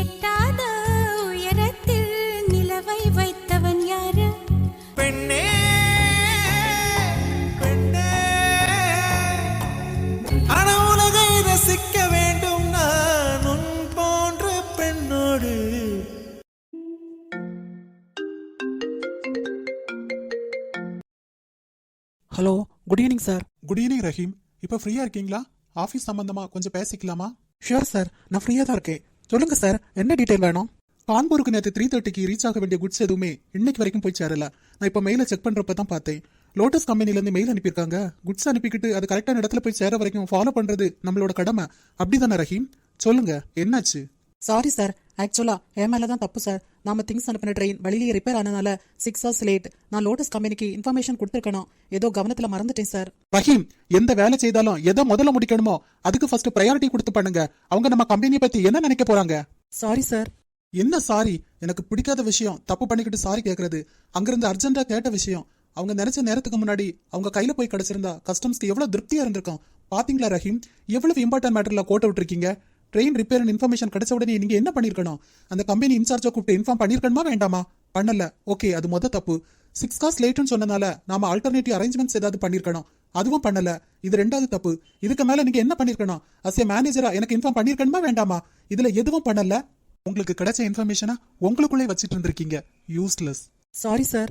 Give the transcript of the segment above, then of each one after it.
எட்டாத உயரத்தில் நிலவை வைத்தவன் யாரு? பெண்ணே பெண்ணே. அன உலகை ரசிக்க வேண்டும் நான் உன் போன்ற பெண்ணோடு. Hello good evening sir good evening Rahim இப்போ ஃப்ரீயா இருக்கீங்களா? ஆஃபீஸ் சம்பந்தமா கொஞ்சம் பேசிக்கலாமா? ஷூர் சார் நான் ஃப்ரீயாக தான் இருக்கேன். சொல்லுங்க சார். என்ன டீட்டெயில் வேணும்? கான்பூருக்கு நேற்று த்ரீ தேர்ட்டிக்கு ரீச் ஆக வேண்டிய குட்ஸ் எதுவுமே இன்னைக்கு வரைக்கும் போய் சேரல. நான் இப்போ மெயிலை செக் பண்றப்ப தான் பார்த்தேன். லோட்டஸ் கம்பெனிலேருந்து மெயில் அனுப்பியிருக்காங்க. குட்ஸ் அனுப்பிக்கிட்டு அது கரெக்டான இடத்துல போய் சேர வரைக்கும் ஃபாலோ பண்றது நம்மளோட கடமை. அப்படிதானே ரஹீம்? சொல்லுங்க என்னாச்சு? Sorry sir. ஆக்சுவலா என் மேலே தான் தப்பு சார் நாம திங்ஸ் அனுப்பின ட்ரெயின் வழியிலேயே ரிப்பேர் ஆனனால சிக்ஸ் ஹவர்ஸ் லேட் நான் லோட்டஸ் கம்பெனிக்கு இன்ஃபர்மேஷன் கொடுத்துருக்கணும் ஏதோ கவனத்தில் மறந்துட்டேன் சார் ரஹீம் எந்த வேலை செய்தாலும் எதை முதல்ல முடிக்கணுமோ அதுக்கு ஃபர்ஸ்ட் ப்ரையாரிட்டி கொடுத்து பண்ணுங்க. அவங்க நம்ம கம்பெனியை பத்தி என்ன நினைக்க போறாங்க? சாரி சார் என்ன சாரி எனக்கு பிடிக்காத விஷயம் தப்பு பண்ணிக்கிட்டு சாரி கேட்கறது அங்கிருந்து அர்ஜென்ட்டா கேட்ட விஷயம் அவங்க நினைச்ச நேரத்துக்கு முன்னாடி அவங்க கையில போய் கிடைச்சிருந்தா கஸ்டம்ஸ்க்கு எவ்வளவு திருப்தியா இருந்திருக்கும். பாத்தீங்களா ரஹீம் எவ்வளவு இம்பார்ட்டன்ட் மேட்டர்ல கோட்டை விட்டுருக்கீங்க? ட்ரெயின் ரிப்பேர் இன்ஃபர்மேஷன் கிடைச்ச உடனே நீங்க என்ன பண்ணிருக்கணும்? அந்த கம்பெனி இன்சார்ஜா கூப்பிட்டு இன்ஃபார்ம் பண்ணிருக்கணுமா வேண்டாமா? பண்ணல. ஓகே அது மொத தப்பு. சிக்ஸ் காஸ் லேட்டுன்னு சொன்னனால நாம ஆல்டர்னேட்டிவ் அரேஞ்ச்மெண்ட்ஸ் ஏதாவது பண்ணிருக்கணும். அதுவும் பண்ணல. இது ரெண்டாவது தப்பு. இதுக்கு மேல நீங்க என்ன பண்ணிருக்கணும்? அஸ் ஏ மேனேஜரா எனக்கு இன்ஃபார்ம் பண்ணிருக்கணுமா வேண்டாமா? இதுல எதுவும் பண்ணல. உங்களுக்கு கிடைச்ச இன்ஃபர்மேஷனை உங்களுக்குள்ளே வச்சிட்டு இருந்திருக்கீங்க. யூஸ்லெஸ் சாரி சார்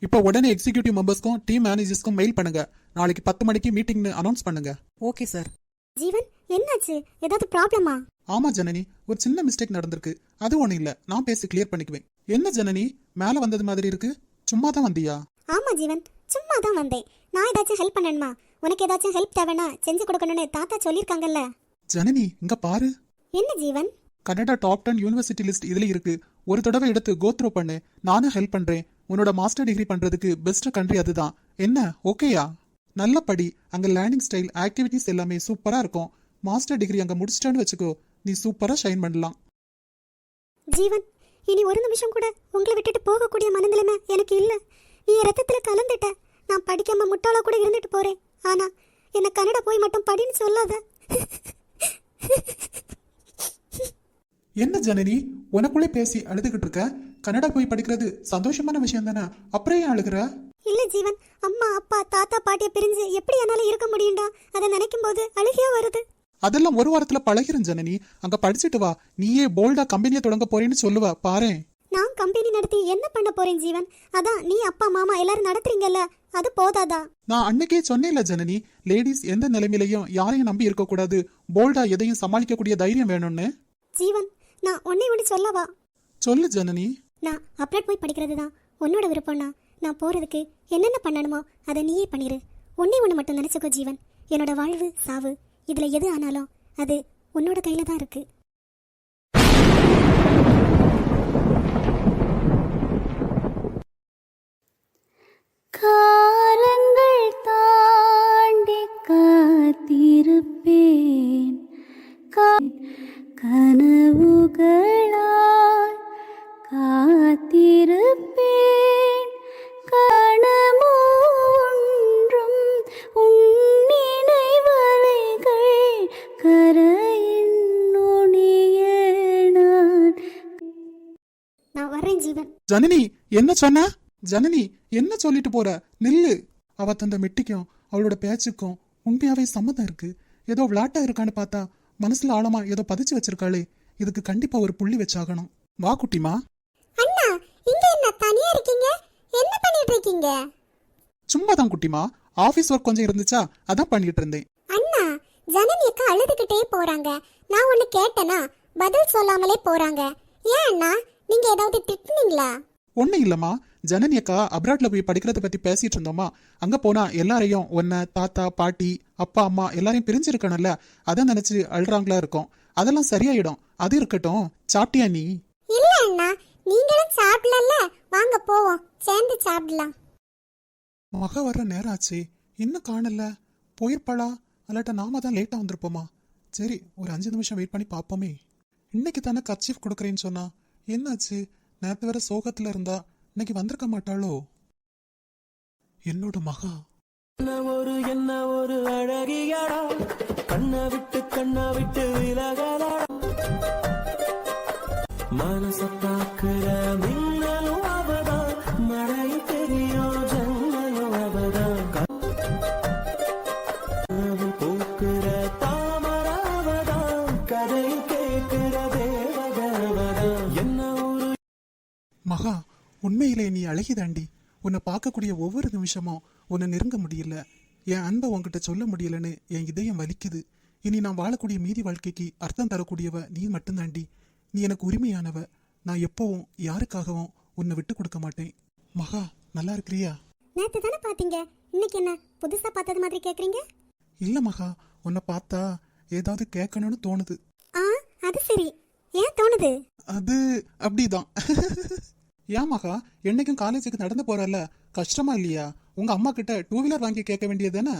இப்போ உடனே எக்ஸிகியூட்டிவ் மெம்பர்ஸ்க்கும் டீம் மேனேஜர்ஸ்க்கும் மெயில் பண்ணுங்க. நாளைக்கு பத்து மணிக்கு மீட்டிங்னு அனௌன்ஸ் பண்ணுங்க. ஓகே சார் ஜீவன் என்னாச்சு? ஏதாவது ப்ராப்ளமா? ஆமா ஜனனி ஒரு சின்ன மிஸ்டேக் நடந்திருக்கு. அது ஒண்ணும் இல்ல. நான் பேசி கிளியர் பண்ணிக்குவேன். என்ன ஜனனி? மேல வந்தது மாதிரி இருக்கு. சும்மா தான் வந்தியா? ஆமா ஜீவன் சும்மா தான் வந்தேன். நான் ஏதாச்சும் ஹெல்ப் பண்ணணுமா? உனக்கு ஏதாச்சும் ஹெல்ப் தேவைன்னா செஞ்சு கொடுக்கணும்னு தாத்தா சொல்லியிருக்காங்கல்ல. ஜனனி இங்க பாரு. என்ன Jeevan? Canada top ten university list இதுல இருக்கு. ஒரு தடவை எடுத்து கோ த்ரூ பண்ணு. நானும் ஹெல்ப் பண்றேன். உன்னோட மாஸ்டர் டிகிரி பண்றதுக்கு பெஸ்ட் கண்ட்ரி அதுதான். என்ன? ஓகேயா நல்ல படி. அங்க லேர்னிங் ஸ்டைல் ஆக்டிவிட்டிஸ் எல்லாமே சூப்பரா இருக்கும். மாஸ்டர் டிகிரி அங்க முடிச்சிட்டேன்னு வச்சுக்கோ நீ சூப்பரா ஷைன் பண்ணலாம். ஜீவன் இனி ஒரு நிமிஷம் கூட உங்களை விட்டுட்டு போகக்கூடிய மனநிலைமை எனக்கு இல்ல. நீ ரத்தத்துல கலந்துட்ட. நான் படிக்காம முட்டாளா கூட இருந்துட்டு போறேன். ஆனா என்ன கனடா போய் மட்டும் படின்னு சொல்லாத. என்ன ஜனனி உனக்குள்ளே பேசி அழுதுகிட்டு இருக்க? கனடா போய் படிக்கிறது சந்தோஷமான விஷயம் தானே? அப்புறம் ஏன் அழுகுற? இல்ல ஜீவன் அம்மா அப்பா தாத்தா பாட்டிய பிரிஞ்சு எப்படி என்னால இருக்க முடியும்டா? அதை நினைக்கும் போது அழுகையா வருது. அதெல்லாம் ஒரு வாரத்துல பழகிறேன் ஜனனி. அங்க படிச்சுட்டு வா. நீயே போல்டா கம்பெனியை தொடங்க போறேன்னு சொல்லுவ. பாரேன். நான் கம்பெனி நடத்தி என்ன பண்ண போறேன் ஜீவன்? அதான் நீ அப்பா மாமா எல்லாரும் நடத்துறீங்கல்ல? அது போதாதா? நான் அன்னைக்கே சொன்னேன்ல ஜனனி லேடிஸ் எந்த நிலைமையிலையும் யாரையும் நம்பி இருக்க கூடாது போல்டா எதையும் சமாளிக்கக்கூடிய தைரியம் வேணும்னு. ஜீவன் நான் உன்னை ஒன்று சொல்லவா? சொல்லு ஜனனி. நான் அப்ராட் போய் படிக்கிறது தான் உன்னோட விருப்பம்னா நான் போகிறதுக்கு என்னென்ன பண்ணணுமோ அதை நீயே பண்ணிடு ஒன்னே ஒன்று மட்டும் நினச்சிக்கோ ஜீவன். என்னோட வாழ்வு சாவு இதில் எது ஆனாலும் அது உன்னோட கையில் தான் இருக்குது ஜீவன் ஜனனி என்ன சொன்ன? ஜனனி என்ன சொல்லிட்டு போற? நில்லு. அவ தந்த மெட்டிக்கும் அவளோட பேச்சுக்கும் உண்மையாவே சம்மதம் இருக்கு. ஏதோ விளாட்டா இருக்கான்னு பார்த்தா மனசுல ஆழமா ஏதோ பதிச்சு வச்சிருக்காளே. இதுக்கு கண்டிப்பா ஒரு புள்ளி வச்சாகணும். வா குட்டிமா. அண்ணா இங்க என்ன தனியா இருக்கீங்க? என்ன பண்ணிட்டு இருக்கீங்க? சும்மா தான் குட்டிமா. ஆபீஸ் ஒர்க் கொஞ்சம் இருந்துச்சா? அதான் பண்ணிட்டு இருந்தேன். அண்ணா ஜனனி அக்கா அழுதுகிட்டே போறாங்க. நான் ஒன்னு கேட்டனா? பதில் சொல்லாமலே போறாங்க. ஏன் அண்ணா? நீங்க ஏதாவது திட்டுனீங்களா? ஒன்றும் இல்லைம்மா. ஜனனி அக்கா அப்ராட்ல போய் படிக்கிறத பத்தி பேசிட்டு இருந்தோமா? அங்க போனா எல்லாரையும் உன்னை தாத்தா பாட்டி அப்பா அம்மா எல்லாரையும் பிரிஞ்சிருக்கணும்ல. அதை நினைச்சு அழுறாங்களா இருக்கும். அதெல்லாம் சரியாயிடும். அது இருக்கட்டும். சாப்பிட்டியா நீ? இல்ல அண்ணா. நீங்களும் சாப்பிடல வாங்க போவோம். சேர்ந்து சாப்பிடலாம். மக வர்ற நேரம் ஆச்சு. இன்னும் காணல. போயிருப்பாளா? அல்லாட்ட நாம தான் லேட்டா வந்திருப்போமா? சரி ஒரு அஞ்சு நிமிஷம் வெயிட் பண்ணி பார்ப்போமே. இன்னைக்கு தானே கர்ச்சீஃப் கொடுக்குறேன்னு சொன்னா. என்னாச்சு? நேத்து வேற சோகத்துல இருந்தா இன்னைக்கு வந்திருக்க மாட்டாளோ? என்னோட மகா. என்ன ஒரு என்ன ஒரு அழகியடா. கண்ணை விட்டு கண்ணை விட்டு விலகலா மனசத்தாக்குற உண்மையிலே நீ அழகிதாண்டி. உன்னை பார்க்கக்கூடிய ஒவ்வொரு நிமிஷமும் உன்னை நெருங்க முடியல. என் அன்பை உன்கிட்ட சொல்ல முடியலன்னு என் இதயம் வலிக்குது. இனி நான் வாழக்கூடிய மீதி வாழ்க்கைக்கு அர்த்தம் தரக்கூடியவ நீ மட்டும்தாண்டி. நீ எனக்கு உரிமையானவ. நான் எப்பவும் யாருக்காகவும் உன்னை விட்டு கொடுக்க மாட்டேன். மகா நல்லா இருக்கிறியா? நேற்று தானே பார்த்தீங்க இன்னைக்கு என்ன புதுசாக பார்த்தது மாதிரி கேட்குறீங்க இல்ல மகா உன்னை பார்த்தா ஏதாவது கேட்கணும்னு தோணுது. ஆ அது சரி. ஏன் தோணுது? அது அப்படிதான். ஏன் மகா? என்னைக்கும் காலேஜுக்கு நடந்து போறல? கஷ்டமா இல்லையா? உங்க அம்மா கிட்ட டூ வீலர் வாங்கி கேட்க வேண்டியதுதானே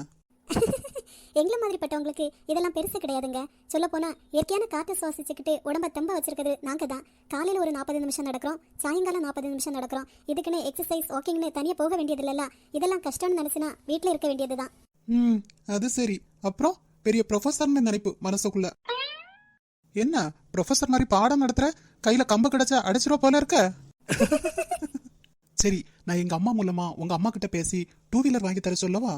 எங்களை மாதிரிப்பட்டவங்களுக்கு இதெல்லாம் பெருசு கிடையாதுங்க. சொல்ல போனா இயற்கையான காற்று சுவாசிச்சுக்கிட்டு உடம்ப தெம்ப வச்சிருக்கிறது நாங்க தான். காலையில ஒரு நாற்பது நிமிஷம் நடக்கிறோம் சாயங்காலம் நாற்பது நிமிஷம் நடக்கிறோம். இதுக்குன்னு எக்ஸசைஸ் வாக்கிங்னு தனியா போக வேண்டியது இல்லைல்ல இதெல்லாம் கஷ்டம்னு நினைச்சுனா வீட்டில் இருக்க வேண்டியதுதான் ம் அது சரி. அப்புறம் பெரிய ப்ரொஃபஸர்னு நினைப்பு மனசுக்குள்ள. என்ன? ப்ரொஃபஸர் மாதிரி பாடம் நடத்துற? கையில கம்பு கிடைச்சா அடைச்சிருவ போல இருக்க? சரி நான் எங்க அம்மா மூலமா உங்க அம்மா கிட்ட பேசி டூ வீலர் வாங்கி தர சொல்லவா?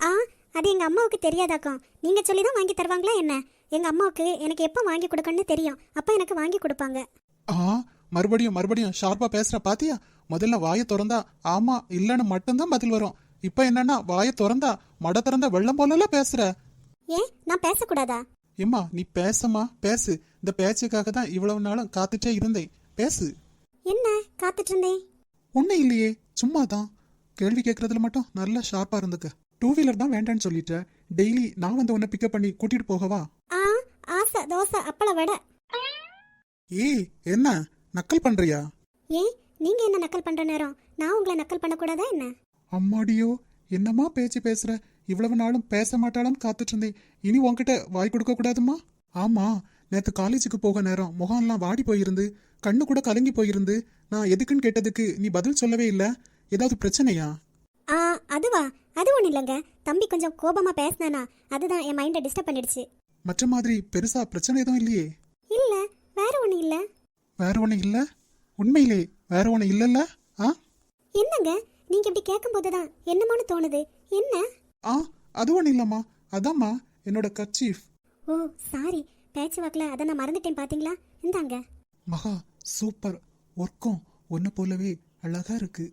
ஆ அது எங்க அம்மாவுக்கு தெரியாதாக்கும் நீங்க சொல்லி தான் வாங்கி தருவாங்களா என்ன? எங்க அம்மாவுக்கு எனக்கு எப்போ வாங்கி கொடுக்கணும்னு தெரியும். அப்ப எனக்கு வாங்கி கொடுப்பாங்க. ஆ மறுபடியும் மறுபடியும் ஷார்ப்பா பேசுற பாத்தியா? முதல்ல வாயை திறந்தா ஆமா இல்லன்னு மட்டும்தான் பதில் வரும். இப்ப என்னன்னா வாயை திறந்தா மட திறந்த வெள்ளம் போலலாம் பேசுற? ஏன் நான் பேசக்கூடாதா? எம்மா நீ பேசமா பேசு. இந்த பேச்சுக்காக தான் இவ்வளவு நாளும் காத்துட்டே இருந்தேன். பேசு. என்ன காத்துட்டு இருந்தேன் ஒன்றும் இல்லையே சும்மா தான் கேள்வி கேட்கறதுல மட்டும் நல்லா ஷார்ப்பா இருந்துக்க. டூ வீலர் தான் வேண்டான்னு சொல்லிட்ட. டெய்லி நான் வந்து உன்னை பிக்கப் பண்ணி கூட்டிட்டு போகவா? ஆ ஆசை தோசை அப்பள வடை. ஏய் என்ன? நக்கல் பண்றியா? ஏன் நீங்க என்ன நக்கல் பண்ற நேரம்? நான் உங்களை நக்கல் பண்ணக்கூடாதா என்ன? அம்மாடியோ என்னம்மா பேச்சு பேசுற? இவ்வளவு நாளும் பேச மாட்டாளான்னு காத்துட்டு இருந்தேன் இனி உன்கிட்ட வாய் கொடுக்க கூடாதுமா ஆமா நேத்து காலேஜுக்கு போக நேரம் முகம்லாம் வாடி போயிருந்து கண்ணு கூட கலங்கி போயிருந்து நான் எதுக்குன்னு கேட்டதுக்கு நீ பதில் சொல்லவே இல்ல? ஏதாவது பிரச்சனையா? ஆ அதுவா. அது ஒன்றும் இல்லைங்க. தம்பி கொஞ்சம் கோபமா பேசினானா அதுதான் என் மைண்டை டிஸ்டர்ப் பண்ணிடுச்சு. மற்ற மாதிரி பெருசா பிரச்சனை எதுவும் இல்லையே? இல்ல வேற ஒன்றும் இல்ல. வேற ஒண்ணு இல்ல? உண்மையிலே வேற ஒண்ணு இல்லல்ல? ஆ? என்னங்க? நீங்க இப்படி கேட்கும்போது தான் என்னமோன்னு தோணுது. என்ன? ஆ அது ஒண்ணு இல்லம்மா. அதாம்மா என்னோட கச்சீஃப் ஓ சாரி பேச்சு வாக்கில் அதை நான் மறந்துட்டேன் பாத்தீங்களா? இந்தாங்க. மகா சூப்பர். ஒர்க்கும் ஒன்ன போலவே அழகா இருக்கு.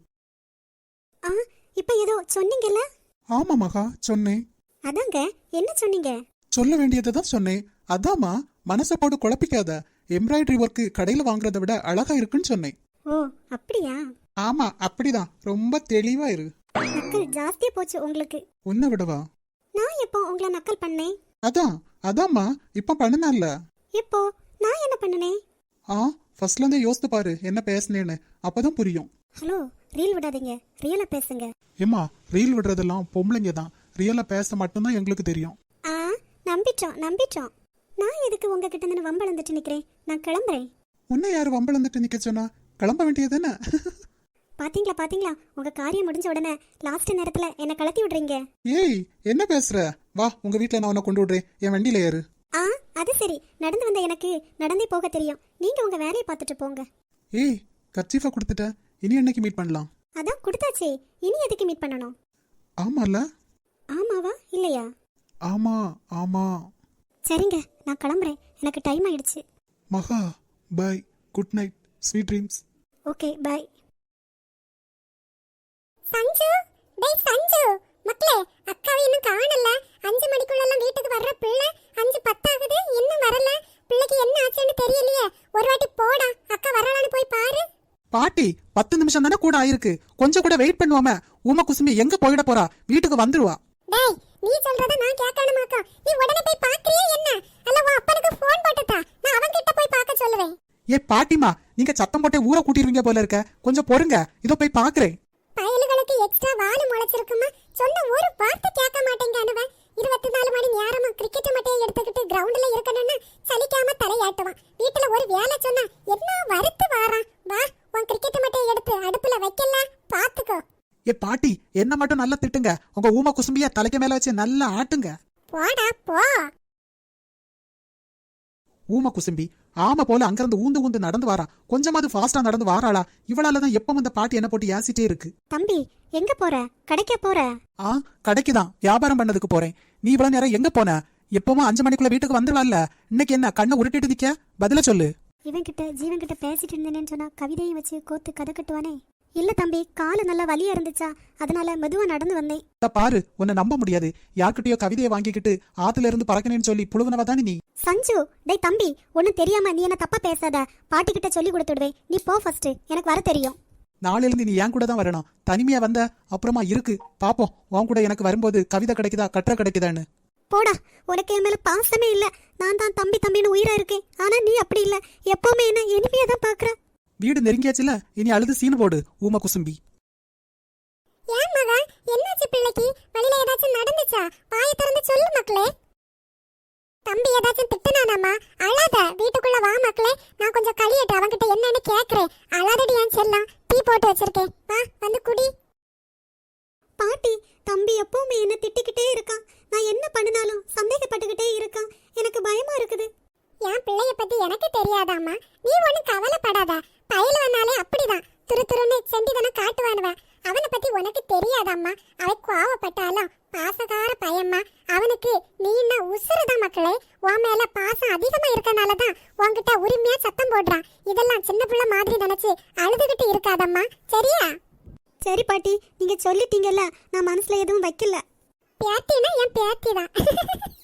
ஆ இப்போ ஏதோ சொன்னீங்கல்ல? ஆமா மகா சொன்னேன். அதாங்க என்ன சொன்னீங்க? சொல்ல வேண்டியதை தான் சொன்னேன். அதாம்மா மனசை போட்டு குழப்பிக்காத. எம்ப்ராய்டரி ஒர்க்கு கடையில வாங்குறத விட அழகா இருக்குன்னு சொன்னேன். ஓ அப்படியா? ஆமா அப்படிதான். ரொம்ப தெளிவா இரு. நக்கல் ஜாஸ்தியா போச்சு உங்களுக்கு. உன்னை விடவா? நான் எப்போ உங்களை நக்கல் பண்ணேன்? அதான். அதாம்மா இப்ப பண்ணுனல்ல எப்போ நான் என்ன பண்ணினேன்? ஆ ஃபர்ஸ்ட்ல இருந்தே யோசித்து பாரு என்ன பேசுனேன்னு. அப்பதான் புரியும். ஹலோ ரீல் விடாதீங்க. ரியலா பேசுங்க. ஏம்மா ரீல் விடுறதெல்லாம் பொம்பளைங்க தான். ரியலா பேச மட்டும்தான் எங்களுக்கு தெரியும். ஆ நம்பிட்டோம் நம்பிட்டோம். நான் எதுக்கு உங்ககிட்ட இருந்து வம்பளந்துட்டு நிக்கிறேன்? நான் கிளம்புறேன். உன்னை யாரு வம்பளந்துட்டு நிக்க சொன்னா? கிளம்ப வேண்டியதுதானே பாத்தீங்களா பாத்தீங்களா? உங்க காரியம் முடிஞ்ச உடனே லாஸ்ட் நேரத்துல என்ன கலத்தி விடுறீங்க. ஏய் என்ன பேசுற? வா உங்க வீட்ல நான் உன்னை கொண்டு விடுறேன். என் வண்டியில ஏறு. ஆ அது சரி. நடந்து வந்த எனக்கு நடந்தே போக தெரியும். நீங்க உங்க வேலையை பார்த்துட்டு போங்க. ஏய் கர்ச்சீஃபா கொடுத்துட்ட. இனி என்னைக்கு மீட் பண்ணலாம்? அதான் கொடுத்தாச்சே. இனி எதுக்கு மீட் பண்ணணும்? ஆமால ஆமாவா? இல்லையா? ஆமா ஆமா. சரிங்க நான் கிளம்புறேன். எனக்கு டைம் ஆயிடுச்சு. Maha bye good night sweet dreams okay bye Sanju! டேய் சஞ்சு! மக்களே அக்காவை இன்னும் காணல அஞ்சு மணிக்குள்ளெல்லாம் வீட்டுக்கு வர்ற பிள்ளை அஞ்சு பத்தாகுது இன்னும் வரல பிள்ளைக்கு என்ன ஆச்சுன்னு தெரியலையே ஒரு வாட்டி போடா அக்கா வரலான்னு போய் பாரு பாட்டி பத்து நிமிஷம் தானே கூட ஆயிருக்கு. கொஞ்சம் கூட வெயிட் பண்ணுவாம ஊம குசுமி எங்க போயிட போறா? வீட்டுக்கு வந்துருவா. டேய் நீ சொல்றத நான் கேட்கணுமாக்கா நீ உடனே போய் பாக்குறியா என்ன? அல்ல உன் அப்பனுக்கு ஃபோன் போட்டுட்டா. நான் அவன் கிட்ட போய் பார்க்க சொல்லுவேன். ஏ பாட்டிமா நீங்க சத்தம் போட்டே ஊரை கூட்டிருவீங்க போல இருக்க. கொஞ்சம் பொறுங்க இதோ போய் பாக்குறேன் பயலுகளுக்கு எக்ஸ்ட்ரா வாலு முளைச்சிருக்குமா? சொன்ன ஒரு வார்த்தை கேட்க மாட்டேங்க இருபத்தி நாலு மணி நேரமும் கிரிக்கெட் மட்டையை எடுத்துக்கிட்டு கிரவுண்ட்ல இருக்கணும்னு சலிக்காம தலையாட்டுவான் வீட்டுல ஒரு வேலை சொன்னா என்ன வறுத்து வாரான்? வா உன் கிரிக்கெட் மட்டையை எடுத்து அடுப்புல வைக்கல. பாத்துக்கோ. ஏ பாட்டி என்ன மட்டும் நல்லா திட்டுங்க. உங்க ஊம குசும்பிய தலைக்கு மேல வச்சு நல்லா ஆட்டுங்க. போடா போ. ஊம குசும்பி ஆமா போல அங்கிருந்து ஊந்து ஊந்து நடந்து வாரா. கொஞ்சமாவது ஃபாஸ்டா நடந்து வாராளா. இவளாலதான் எப்பவும் இந்த பாட்டி என்ன போட்டு ஏசிட்டே இருக்கு. தம்பி எங்க போற? கடைக்க போற? ஆ கடைக்கு தான். வியாபாரம் பண்ணதுக்கு போறேன். நீ இவ்வளவு நேரம் எங்க போன? எப்பவும் அஞ்சு மணிக்குள்ள வீட்டுக்கு வந்துடலாம்ல இன்னைக்கு என்ன கண்ணை உருட்டிட்டு நிக்க? பதில சொல்லு. இவன்கிட்ட ஜீவன் கிட்ட பேசிட்டு இருந்தேன்னு சொன்னா கவிதையும் வச்சு கோத்து கதை கட்டுவானே. இல்ல தம்பி காலு நல்லா வலியா இருந்துச்சா? அதனால மெதுவா நடந்து வந்தேன். பாரு உன்னை நம்ப முடியாது. யார்கிட்டயோ கவிதையை வாங்கிக்கிட்டு ஆத்துல இருந்து பறக்கணும்னு சொல்லி புழுவனவ தானே நீ. சஞ்சு டேய் தம்பி ஒன்னும் தெரியாம நீ என்ன தப்பா பேசாத. பாட்டி கிட்ட சொல்லி கொடுத்துடுவேன். நீ போ ஃபர்ஸ்ட் எனக்கு வர தெரியும். நாளையில இருந்து நீ என் கூட தான் வரணும். தனிமையா வந்த அப்புறமா இருக்கு. பாப்போம். உன் கூட எனக்கு வரும்போது கவிதை கிடைக்குதா கட்டுரை கிடைக்குதான்னு. போடா உனக்கு என் மேல பாசமே இல்ல. நான் தான் தம்பி தம்பின்னு உயிரா இருக்கேன். ஆனா நீ அப்படி இல்ல. எப்பவுமே என்ன இனிமையா தான் பாக்குற. வீடு நெருங்கியாச்சுல? இனி அழுது சீனு போடு ஊம குசும்பி. ஏன் மகா? என்னாச்சு பிள்ளைக்கு? வழியில ஏதாச்சும் நடந்துச்சா? வாயை திறந்து சொல்லு மக்களே. தம்பி ஏதாச்சும் திட்டுனானாமா? அழாத. வீட்டுக்குள்ள வா மக்களே நான் கொஞ்சம் களியட்டு அவன்கிட்ட என்னன்னு கேக்குறேன் அழாதடி என் செல்லம் டீ போட்டு வச்சிருக்கேன் வா வந்து குடி பாட்டி தம்பி எப்பவுமே என்ன திட்டிக்கிட்டே இருக்கான் நான் என்ன பண்ணினாலும் சந்தேகப்பட்டுக்கிட்டே இருக்கான் எனக்கு பயமா இருக்குது என் பிள்ளைய பத்தி எனக்கு தெரியாதாம்மா நீ ஒண்ணும் கவலைப்படாத பயல வந்தாலே அப்படிதான் துரு துருன்னு செண்டிதனம் காட்டுவானுவன் உனக்கு தெரியாதாம்மா. அவன் கோவப்பட்டாலும் பாசகார பையம்மா. அவனுக்கு நீ என்ன உசுறுதான் மக்களே? உன் மேல பாசம் அதிகமா இருக்கனால தான் உன்கிட்ட உரிமையா சத்தம் போடுறான். இதெல்லாம் சின்ன பிள்ளை மாதிரி நினைச்சு அழுதுகிட்டு இருக்காதம்மா. சரியா? சரி பாட்டி நீங்க சொல்லிட்டீங்கல்ல நான் மனசுல எதுவும் வைக்கல. பேத்தினா என் பேத்தி தான்